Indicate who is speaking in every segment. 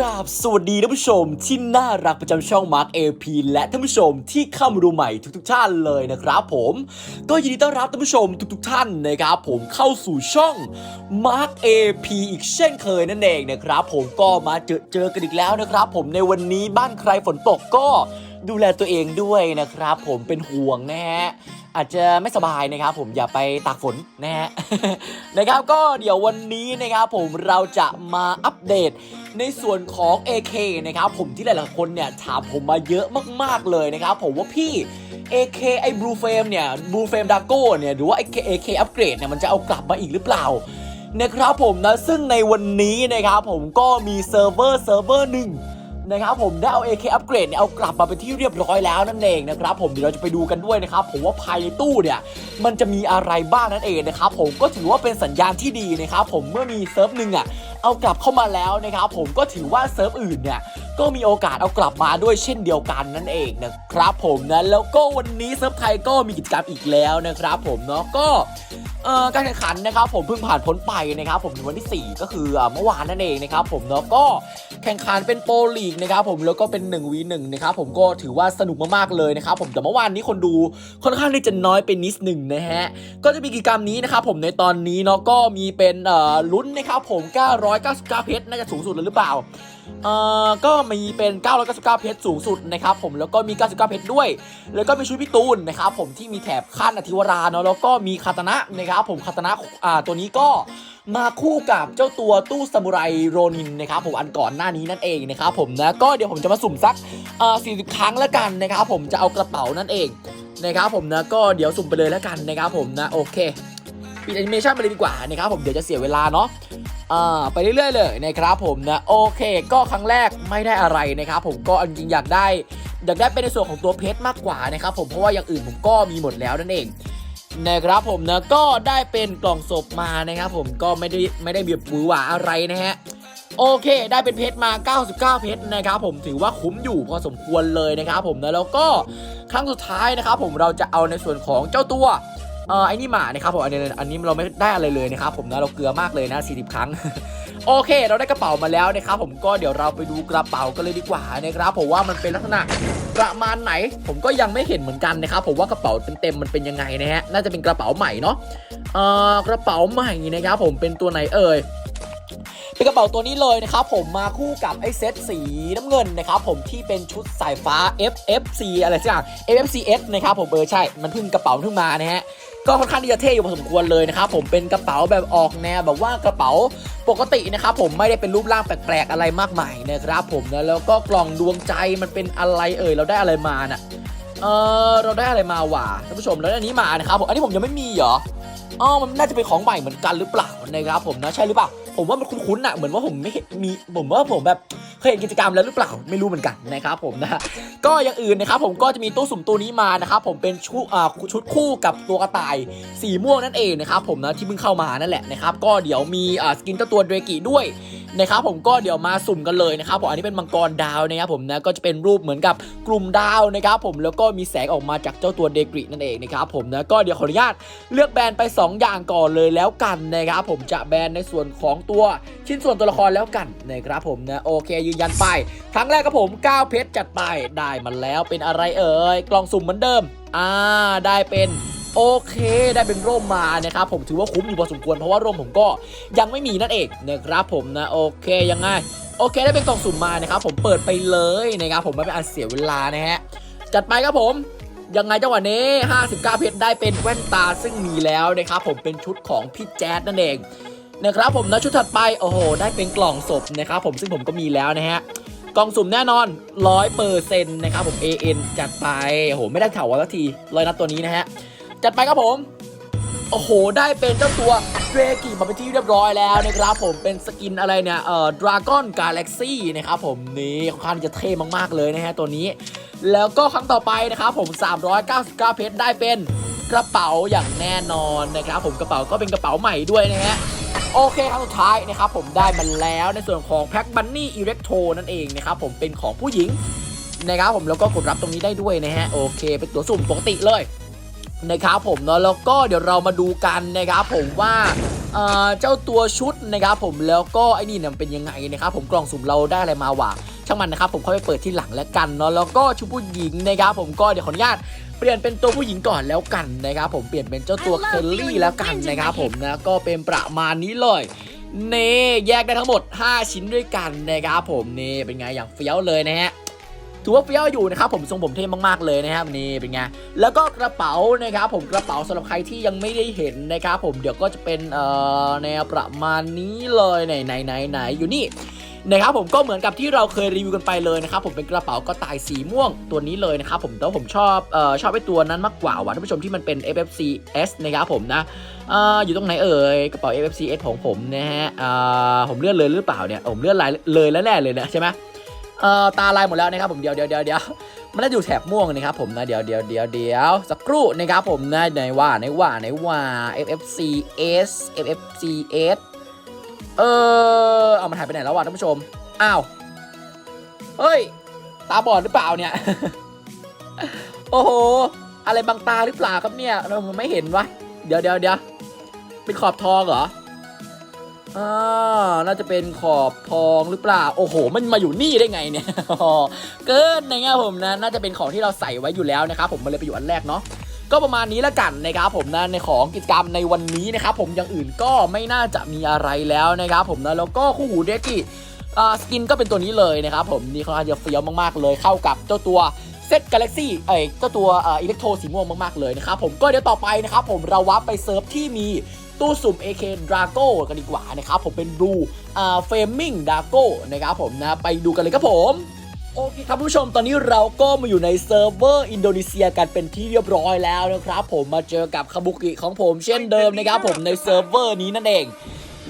Speaker 1: ราบสวัสดีท่านผู้ชมที่น่ารักประจำช่อง Mark AP และท่านผู้ชมที่เข้ามาดูใหม่ทุกๆท่านเลยนะครับผมก็ยินดีต้อนรับท่านผู้ชมทุกๆท่านนะครับผมเข้าสู่ช่อง Mark AP อีกเช่นเคยนั่นเองนะครับผมก็มาเจอเจอกันอีกแล้วนะครับผมในวันนี้บ้านใครฝนตกก็ดูแลตัวเองด้วยนะครับผมเป็นห่วงนะฮะ อาจจะไม่สบายนะครับ ผมอย่าไปตากฝนนะฮะนะครับก็เดี๋ยววันนี้นะครับผมเราจะมาอัปเดตในส่วนของ AK นะครับผมที่หลายๆคนเนี่ยถามผมมาเยอะมากๆเลยนะครับผมว่าพี่ AK ไอ้ Blue Frame เนี่ย Blue Frame Dago เนี่ยหรือว่าไอ้ AK Upgrade เนี่ยมันจะเอากลับมาอีกหรือเปล่านะครับผมนะซึ่งในวันนี้นะครับผมก็มีเซิร์ฟเวอร์เซิร์ฟเวอร์หนึ่ง นะครับผมได้เอา AK อัปเกรดเนี่ยเอากลับมาเป็นที่เรียบร้อยแล้วนั่นเองนะครับผมเดี๋ยวเราจะไปดูกันด้วยนะครับผมว่าภายในตู้เนี่ยมันจะมีอะไรบ้างนั่นเองนะครับผมก็ถือว่าเป็นสัญญาณที่ดีนะครับผมเมื่อมีเซิร์ฟหนึ่งอะเอากลับเข้ามาแล้วนะครับผมก็ถือว่าเซิร์ฟอื่นเนี่ย ก็มีโอกาสเอากลับมาด้วยเช่นเดียวกันนั่นเองนะครับผมนะแล้วก็วันนี้เซิร์ฟไทยก็มีกิจกรรมอีกแล้วนะครับผมเนาะก็การแข่งขันนะครับผมเพิ่งผ่านพ้นไปนะครับผมในวันที่ 4 ก็คือเมื่อวานนั่นเองนะครับผมเนาะก็แข่งขันเป็นโปรลีกนะครับผมแล้วก็เป็น1 v 1นะครับผมก็ถือว่าสนุกมากๆเลยนะครับผมแต่เมื่อวานนี้คนดูค่อนข้างที่จะน้อยเป็นนิดหนึ่งนะฮะก็จะมีกิจกรรมนี้นะครับผมในตอนนี้เนาะก็มีเป็นเอ่อลุ้นนะครับผม 999 เพชรน่าจะสูงสุดเลยหรือเปล่า เอ่อก็มีเป็น 999 เพชรสูงสุดนะครับผมแล้วก็มี 99 เพชรด้วย แล้วก็มีชุดพี่ตูนนะครับผมที่มีแถบขั้นอธิวราเนาะแล้วก็มีคาตนะนะครับผมคาตนะอ่าตัวนี้ก็มาคู่กับเจ้าตัวตู้ซามูไรโรนินนะครับผมอันก่อนหน้านี้นั่นเองนะครับผมนะก็เดี๋ยวผมจะมาสุ่มสักเอ่อ40 ครั้งแล้วกันนะครับผมจะเอากระเป๋านั่นเองนะครับผมนะก็เดี๋ยวสุ่มไปเลยแล้วกันนะครับผมนะโอเค ปิดแอนิเมชันไปเลยดีกว่านะครับผมเดี๋ยวจะเสียเวลาเนาะอ่าไปเรื่อยๆเลยนะครับผมนะโอเค ก็ครั้งแรกไม่ได้อะไรนะครับผมก็จริงๆอยากได้ อยากได้เป็นในส่วนของตัวเพชรมากกว่านะครับผมเพราะว่าอย่างอื่นผมก็มีหมดแล้วนั่นเองนะครับผมนะก็ได้เป็นกล่องศพมานะครับผมก็ไม่ได้ไม่ได้มีหวือหวาอะไรนะฮะโอเค ได้เป็นเพชรมา 99 เพชรนะครับผมถือว่าคุ้มอยู่พอสมควรเลยนะครับผมนะแล้วก็ครั้งสุดท้ายนะครับผมเราจะเอาในส่วนของเจ้าตัว เออไอ้นี่มานะครับผมอันนี้อันนี้เราไม่ได้อะไรเลยนะครับผมนะเราเกลือมากเลยนะ 40 ครั้ง โอเค เราได้กระเป๋ามาแล้วนะครับผมก็เดี๋ยวเราไปดูกระเป๋ากันเลยดีกว่านะครับผมว่ามันเป็นลักษณะประมาณไหน ผมก็ยังไม่เห็นเหมือนกันนะครับผมว่ากระเป๋าเต็มๆมันเป็นยังไงนะฮะน่าจะเป็นกระเป๋าใหม่เนาะเอ่อกระเป๋าใหม่นะครับผมเป็นตัวไหนเอ่ยเป็นกระเป๋าตัวนี้เลยนะครับผมมาคู่กับไอ้เซตสีน้ำเงินนะครับผมที่เป็นชุดสายฟ้า FFC อะไรสักอย่าง FFCS นะครับผมเออใช่ มันเพิ่งกระเป๋าเพิ่งมานะฮะ ก็ค่อนข้างที่จะเท่อยู่พอสมควรเลยนะครับผมเป็นกระเป๋าแบบออกแนวแบบว่ากระเป๋าปกตินะครับผมไม่ได้เป็นรูปร่างแปลกๆอะไรมากมายนะครับผมนะแล้วก็กล่องดวงใจมันเป็นอะไรเอ่ยเราได้อะไรมาน่ะเออเราได้อะไรมาว่ะท่านผู้ชมแล้วอันนี้มานะครับผมอันนี้ผมยังไม่มีเหรออ๋อมันน่าจะเป็นของใหม่เหมือนกันหรือเปล่านะครับผมนะใช่หรือเปล่าผมว่ามันคุ้นๆน่ะเหมือนว่าผมไม่เห็นมีผมว่าผมแบบเคยเห็นกิจกรรมแล้วหรือเปล่าไม่รู้เหมือนกันนะครับผมนะ ก็อย่างอื่นนะครับผมก็จะมีตู้สุ่มตัวนี้มานะครับผมเป็นชุดชุดคู่กับตัวกระต่ายสีม่วงนั่นเองนะครับผมนะที่เพิ่งเข้ามานั่นแหละนะครับก็เดี๋ยวมีสกินเจ้าตัวเดรกิด้วย นะครับผมก็เดี๋ยวมาสุ่มกันเลยนะครับผมอันนี้เป็นมังกรดาวนะครับผมนะก็จะเป็นรูปเหมือนกับกลุ่มดาวนะครับผมแล้วก็มีแสงออกมาจากเจ้าตัวเดกรินั่นเองนะครับผมนะก็เดี๋ยวขออนุญาตเลือกแบรนด์ไป 2 อย่างก่อนเลยแล้วกันนะครับผมจะแบรนด์ในส่วนของตัวชิ้นส่วนตัวละครแล้วกันนะครับผมนะโอเคยืนยันไป ครั้งแรกครับผม9เพชรจัดไปได้มาแล้วเป็นอะไรเอ่ยกล่องสุ่มเหมือนเดิมอ่าได้เป็น โอเค ได้เป็นร่มมานะครับผมถือว่าคุ้มอยู่พอสมควรเพราะว่าร่มผมก็ยังไม่มีนั่นเองนะครับผมนะโอเคยังไงโอเคได้เป็นกล่องสุ่มมานะครับผมเปิดไปเลยนะครับผมไม่เป็นอันเสียเวลานะฮะจัดไปครับผมยังไงจังหวะนี้ 59 เพชรได้เป็นแว่นตาซึ่งมีแล้วนะครับผมเป็นชุดของพี่แจ๊ดนั่นเองนะครับผมนะชุดถัดไปโอ้โหได้เป็นกล่องศพนะครับผมซึ่งผมก็มีแล้วนะฮะกล่องสุ่มแน่นอน100เปอร์เซ็นต์นะครับผม AN จัดไปโอ้โหไม่ได้เถาวันสักทีเลยนัดตัวนี้นะฮะ จัดไปครับผม โอ้โห ได้เป็นเจ้าตัวเดรกิมาเป็นที่เรียบร้อยแล้วนะครับผมเป็นสกินอะไรเนี่ยเอ่อ Dragon Galaxy นะครับผมนี่ค่อนข้างจะเท่มากๆเลยนะฮะตัวนี้ แล้วก็ครั้งต่อไปนะครับผม 399 เพชรได้เป็นกระเป๋าอย่างแน่นอนนะครับผมกระเป๋าก็เป็นกระเป๋าใหม่ด้วยนะฮะโอเคครั้งสุดท้ายนะครับผมได้มาแล้วในส่วนของแพ็คบันนี่อิเล็กโทนั่นเองนะครับผมเป็นของผู้หญิงนะครับผมแล้วก็กดรับตรงนี้ได้ด้วยนะฮะโอเค เป็นตัวสุ่มปกติเลย นะครับผมเนาะแล้วก็เดี๋ยวเรามาดูกันนะครับผมว่าเอ่อเจ้าตัวชุดนะครับผมแล้วก็ไอ้นี่เนี่ยมันเป็นยังไงนะครับผมกล่องสุ่มเราได้อะไรมาว่ะช่างมันนะครับผมค่อยไปเปิดที่หลังแล้วกันเนาะแล้วก็ชุดผู้หญิงนะครับผมก็เดี๋ยวขออนุญาตเปลี่ยนเป็นตัวผู้หญิงก่อนแล้วกันนะครับผมเปลี่ยนเป็นเจ้าตัว
Speaker 2: I love
Speaker 1: เคลลี่
Speaker 2: feeling
Speaker 1: แล้วกัน
Speaker 2: the wind in
Speaker 1: นะครับ
Speaker 2: my
Speaker 1: ผมนะก็เป็นประมาณนี้เลยเน่แยกได้ทั้งหมด 5 ชิ้นด้วยกันนะครับผมนี่เป็นไงอย่างเฟี้ยวเลยนะฮะ ถือว่าเฟี้ยวอยู่นะครับผมทรงผมเท่มากๆเลยนะครับนี่เป็นไงแล้วก็กระเป๋านะครับผมกระเป๋าสำหรับใครที่ยังไม่ได้เห็นนะครับผมเดี๋ยวก็จะเป็นเอ่อแนวประมาณนี้เลยไหนไหนไหนไหนอยู่นี่นะครับผมก็เหมือนกับที่เราเคยรีวิวกันไปเลยนะครับผมเป็นกระเป๋าก็ตายสีม่วงตัวนี้เลยนะครับผมแต่ผมชอบเอ่อชอบไอ้ตัวนั้นมากกว่าว่ะท่านผู้ชมที่มันเป็น FFC S นะครับผมนะออยู่ตรงไหนเอ่ยกระเป๋า FFC S ของผมนะฮะผมเลื่อนเลยหรือเปล่าเนี่ยผมเลื่อนลายเลยแล้วแน่เลยนะใช่ไหม เอ่อตาลายหมดแล้วนะครับผมเดี๋ยวเดี๋ยวเดี๋ยวเดี๋ยวมันน่าจะอยู่แถบม่วงนะครับผมนะเดี๋ยวเดี๋ยวเดี๋ยวเดี๋ยวสักครู่นะครับผมนะไหนว่าไหนว่าไหนว่า FFC S FFC S เออเอามันหายไปไหนแล้ววะท่านผู้ชมอ้าวเฮ้ย ตาบอดหรือเปล่าเนี่ย โอ้โห อะไรบังตาหรือเปล่าครับเนี่ยเราไม่เห็นวะ เดี๋ยวเดี๋ยวเดี๋ยวเป็นขอบทองเหรอ อ่าน่าจะเป็นขอบทองหรือเปล่า โอ้โห มันมาอยู่นี่ได้ไงเนี่ยเกินนะครับผมนะ น่าจะเป็นของที่เราใส่ไว้อยู่แล้วนะครับผมมันเลยไปอยู่อันแรกเนาะก็ประมาณนี้ละกันนะครับผมนะในของกิจกรรมในวันนี้นะครับผมอย่างอื่นก็ไม่น่าจะมีอะไรแล้วนะครับผมนะแล้วก็คู่หูเดกิสกินก็เป็นตัวนี้เลยนะครับผมนี่เขาอาจจะเฟี้ยวมากๆเลยเข้ากับเจ้าตัวเซตกาแล็กซี่เอ้ยเจ้าตัวอิเล็กโทรสีม่วงมากๆเลยนะครับผมก็เดี๋ยวต่อไปนะครับผมเราวับไปเซิร์ฟที่มี ตู้สุ่ม AK Drago กันดีกว่านะครับผมเป็น Blue อ่า Flaming Drago นะครับผมนะไปดูกันเลยครับผมโอเคครับผู้ชมตอนนี้เราก็มาอยู่ในเซิร์ฟเวอร์อินโดนีเซียกันเป็นที่เรียบร้อยแล้วนะครับผมมาเจอกับคาบุกิของผมเช่นเดิมนะครับผมในเซิร์ฟเวอร์นี้นั่นเอง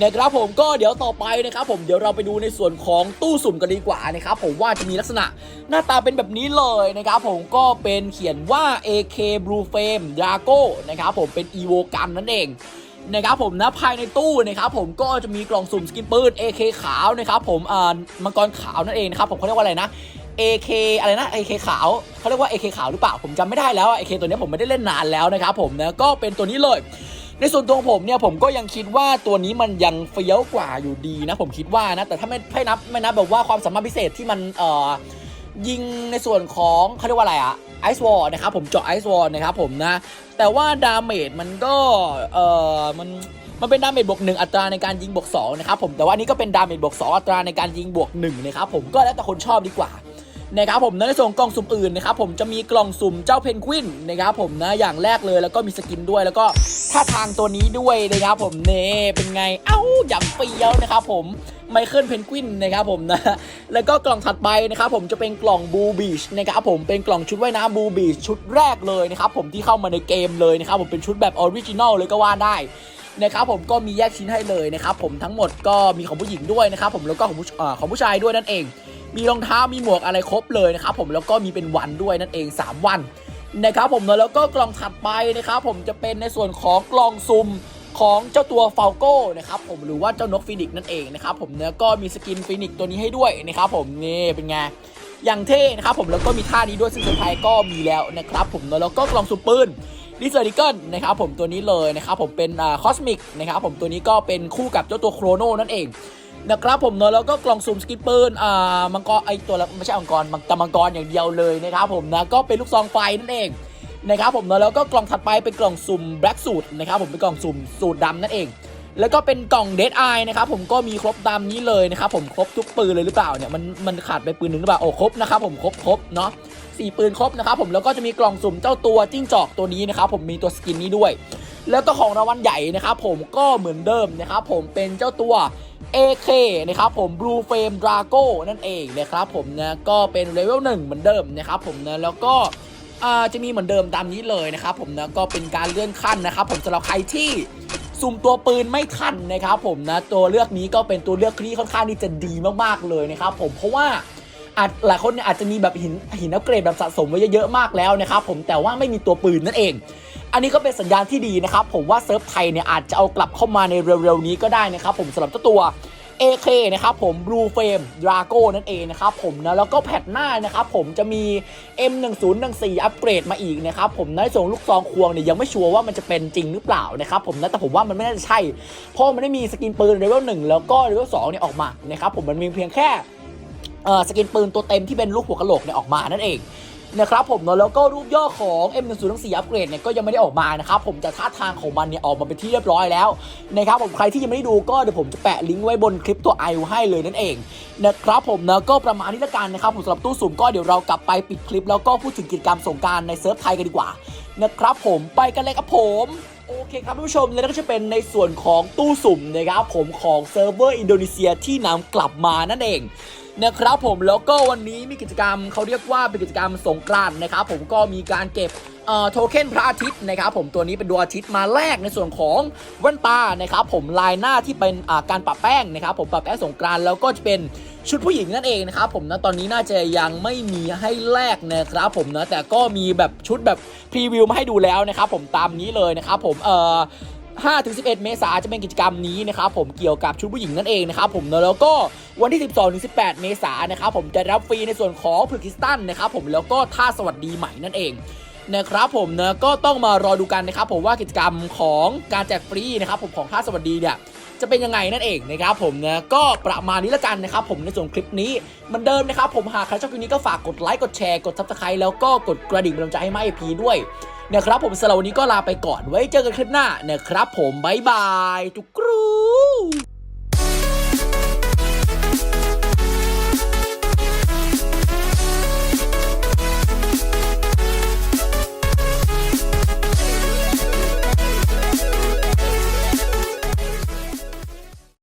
Speaker 1: นะครับผมก็เดี๋ยวต่อไปนะครับผมเดี๋ยวเราไปดูในส่วนของตู้สุ่มกันดีกว่านะครับผมว่าจะมีลักษณะหน้าตาเป็นแบบนี้เลยนะครับผมก็เป็นเขียนว่า AK Blue Flame Drago นะครับผมเป็น EVO กันนั่นเอง นะครับผมนะภายในตู้นะครับผมก็จะมีกล่องสุ่มสกินปืน AK ขาวนะครับผมอ่ามังกรขาวนั่นเองนะครับผมเขาเรียกว่าอะไรนะ AK อะไรนะ AK ขาวเขาเรียกว่า AK ขาวหรือเปล่าผมจำไม่ได้แล้วอะ AK ตัวนี้ผมไม่ได้เล่นนานแล้วนะครับผมนะก็เป็นตัวนี้เลยในส่วนตัวผมเนี่ยผมก็ยังคิดว่าตัวนี้มันยังเฟี้ยวกว่าอยู่ดีนะผมคิดว่านะแต่ถ้าไม่ไม่นับไม่นับแบบว่าความสามารถพิเศษที่มันเอ่อยิงในส่วนของเขาเรียกว่าอะไรอะไอซ์วอลนะครับผมเจาะไอซ์วอลนะครับผมนะ แต่ว่าดาเมจมันก็เอ่อมันมันเป็นดาเมจบวกหนึ่งอัตราในการยิงบวกสองนะครับผมแต่ว่านนี้ก็เป็นดาเมจบวกสองอัตราในการยิงบวกหนึ่งนะครับผมก็แล้วแต่คนชอบดีกว่า นะครับผมในส่วนของกล่องสุ่มอื่นนะครับผมจะมีกล่องสุ่มเจ้าเพนกวินนะครับผมนะอย่างแรกเลยแล้วก็มีสกินด้วยแล้วก็ท่าทางตัวนี้ด้วยนะครับผมเน่เป็นไงเอ้าอย่างเฟี้ยวนะครับผมไมเคิลเพนกวินนะครับผมนะ แล้วก็กล่องถัดไปนะครับผมจะเป็นกล่องบูบีชนะครับผมเป็นกล่องชุดว่ายน้ำบูบีชชุดแรกเลยนะครับผมที่เข้ามาในเกมเลยนะครับผมเป็นชุดแบบออริจินอลเลยก็ว่าได้นะครับผมก็มีแยกชิ้นให้เลยนะครับผมทั้งหมดก็มีของผู้หญิงด้วยนะครับผมแล้วก็ของผู้ของผู้ชายด้วยนั่นเอง มีรองเท้ามีหมวกอะไรครบเลยนะครับผมแล้วก็มีเป็นวันด้วยนั่นเอง 3 วันนะครับผมแล้วก็กล่องถัดไปนะครับผมจะเป็นในส่วนของกล่องซุ่มของเจ้าตัวฟาลโก้นะครับผมหรือว่าเจ้านกฟินิกนั่นเองนะครับผมเนื้อก็มีสกินฟินิกตัวนี้ให้ด้วยนะครับผมนี่เป็นไงอย่างเท่นะครับผมแล้วก็มีท่านี้ด้วยซึ่งเซอร์ไพรส์ก็มีแล้วนะครับผมแล้วก็กล่องซุปปืนดิสเซอร์ดิเกิลนะครับผมตัวนี้เลยนะครับผมเป็นคอสมิกนะครับผมตัวนี้ก็เป็นคู่กับเจ้าตัวโครโนนั่นเอง นะครับผมเนอะแล้วก็กล่องสุ่มสกิปปืนอ่ามังกรไอตัวละไม่ใช่มังกรมังแต่มังกรอย่างเดียวเลยนะครับผมนะก็เป็นลูกซองไฟนั่นเองนะครับผมเนอะแล้วก็กล่องถัดไปเป็นกล่องสุ่มแบล็กสูตรนะครับผมเป็นกล่องสุ่มสูตรดำนั่นเอง แล้วก็เป็นกล่องเดดไอนะครับผมก็มีครบตามนี้เลยนะครับผมครบทุกปืนเลยหรือเปล่าเนี่ยมันมันขาดไปปืนหนึ่งหรือเปล่าโอ้ครบนะครับผมครบครบเนาะสี่ปืนครบนะครับผมแล้วก็จะมีกล่องสุ่มเจ้าตัวจิ้งจอกตัวนี้นะครับผมมีตัวสกินนี้ด้วย แล้วก็ของรางวัลใหญ่นะครับผมก็เหมือนเดิมนะครับผมเป็นเจ้าตัว AK นะครับผม Blue Flame Drago นั่นเองนะครับผมนะก็เป็นเลเวล1เหมือนเดิมนะครับผมนะแล้วก็จะมีเหมือนเดิมตามนี้เลยนะครับผมนะก็เป็นการเลื่อนขั้นนะครับผมสำหรับใครที่สุ่มตัวปืนไม่ทันนะครับผมนะตัวเลือกนี้ก็เป็นตัวเลือกที่ค่อนข้างที่จะดีมากๆเลยนะครับผมเพราะว่าอาจหลายคนเนี่ยอาจจะมีแบบหินหินอัปเกรดแบบสะสมไว้เยอะๆมากแล้วนะครับผมแต่ว่าไม่มีตัวปืนนั่นเอง อันนี้ก็เป็นสัญญาณที่ดีนะครับ ผมว่าเซิร์ฟไทยเนี่ยอาจจะเอากลับเข้ามาในเร็วๆนี้ก็ได้นะครับผมสำหรับเจ้าตัว AK นะครับผม Blue Flame Drago นั่นเองนะครับผมนะแล้วก็แพทหน้านะครับผมจะมี M1014 อัปเกรดมาอีกนะครับผมนะในส่วนลูกซองควงเนี่ยยังไม่ชัวร์ว่ามันจะเป็นจริงหรือเปล่านะครับผมนะแต่ผมว่ามันไม่น่าจะใช่ เพราะมันไม่มีสกินปืนเลเวล1แล้วก็เลเวล2เนี่ยออกมานะครับผมมันมีเพียงแค่สกินปืนตัวเต็มที่เป็นลูกหัวกะโหลกเนี่ยออกมานั่นเอง นะครับผมเนาะแล้วก็รูปย่อของ M1014 อัปเกรดเนี่ยก็ยังไม่ได้ออกมานะครับผมแต่ท่าทางของมันเนี่ยออกมาเป็นที่เรียบร้อยแล้วนะครับผมใครที่ยังไม่ได้ดูก็เดี๋ยวผมจะแปะลิงก์ไว้บนคลิปตัวไอให้เลยนั่นเองนะครับผมนะก็ประมาณนี้ละกันนะครับผมสำหรับตู้สุ่มก็เดี๋ยวเรากลับไปปิดคลิป แล้วก็พูดถึงกิจกรรมสงการในเซิร์ฟไทยกันดีกว่านะครับผมไปกันเลยครับผมโอเคครับท่านผู้ชมและนั่นก็จะเป็นในส่วนของตู้สุ่มนะครับผมของเซิร์ฟเวอร์อินโดนีเซียที่นำกลับมานั่นเอง นะครับผมแล้วก็วันนี้มีกิจกรรมเขาเรียกว่าเป็นกิจกรรมสงกรานนะครับผมก็มีการเก็บเอ่อโทเค็นพระอาทิตย์นะครับผมตัวนี้เป็นดวงอาทิตย์มาแลกในส่วนของแว่นตานะครับผมลายหน้าที่เป็นอ่าการปะแป้งนะครับผมปะแป้งสงกรานแล้วก็จะเป็นชุดผู้หญิงนั่นเองนะครับผมนะตอนนี้น่าจะยังไม่มีให้แลกนะครับผมนะแต่ก็มีแบบชุดแบบพรีวิวมาให้ดูแล้วนะครับผมตามนี้เลยนะครับผมเอ่อ 5ถึง11 เมษายนจะเป็นกิจกรรมนี้นะครับผมเกี่ยวกับชุดผู้หญิงนั่นเองนะครับผมแล้วก็วันที่ 12ถึง18 เมษายนนะครับผมจะรับฟรีในส่วนของพฤกิสตันนะครับผมแล้วก็ท่าสวัสดีใหม่นั่นเองนะครับผมนะก็ต้องมารอดูกันนะครับผมว่ากิจกรรมของการแจกฟรีนะครับผมของท่าสวัสดีเนี่ยจะเป็นยังไงนั่นเองนะครับผมนะก็ประมาณนี้ละกันนะครับผมในส่วนคลิปนี้เหมันเดิมนะครับผมหากใครชอบคลิปนี้ก็ฝากกดไลค์กดแชร์กดซับสไครต์แล้วก็กดกระดิ่งเป็นกำลังใจให้ไมาเอพีด้วย นะครับผมสำหรับวันนี้ก็ลาไปก่อนไว้เจอกันคลิปหน้านะครับผมบายบายจุกรู